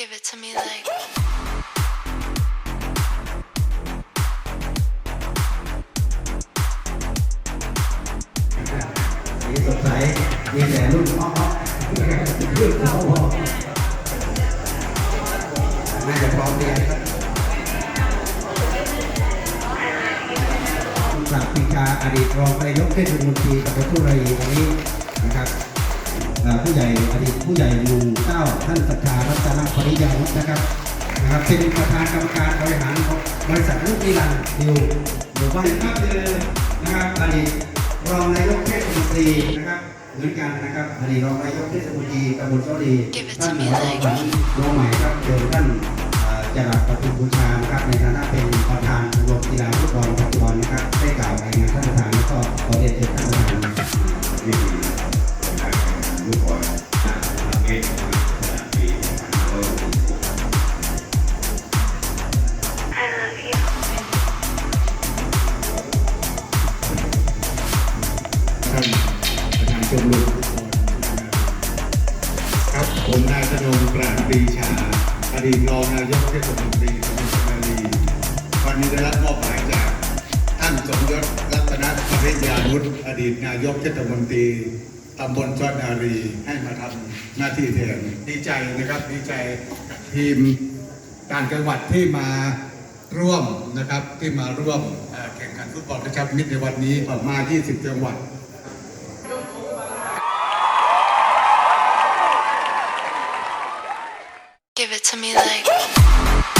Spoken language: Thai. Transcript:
Give it to me like. สีสดใสมีแต่รุ่อ้อรุ่อ้อน่าจะพร้อมเรียนครับคุณศักดิ์ปิชาอดีตรองนายกเทศมนตรีตำบลทุ่งระยีตรงนี้นะครับ ผู้ใหญ่อดีตผู้ใหญ่หมู่เก้าท่านสัทธารัตนปริยาวุฒินะครับนะครับเป็นประธานกรรมการบริหารของบริษัทลูกนิรันดร์ดิวหมู่บ้านก็คือนะครับอดีตรองนายกเทศมนตรีนะครับเหมือนกันนะครับอดีตรองนายกเทศมนตรีตำบลเจ้าดี Give it to ท่าน me รอง like ขวัญโนใหม่ครับเดิมท่านเอ่อจรัสปทุมบูชา ท่านประธานชมรมครับผมนายธนงปราณปีชา อดีตรองนายกเทศมนตรีตำบลชนาลีวันนี้ได้รับมอบหมายจากท่านสมยศรัตนปริยานุชอดีตนายกเทศมนตรีตำบลชนารีให้มาทำหน้าที่แทนดีใจนะครับดีใจกับทีมต่างจังหวัดที่มาร่วมนะครับที่มาร่วมเอ่อแข่งขันฟุตบอลกระชับมิตรในวันนี้ออกมา 20 จังหวัด to me like.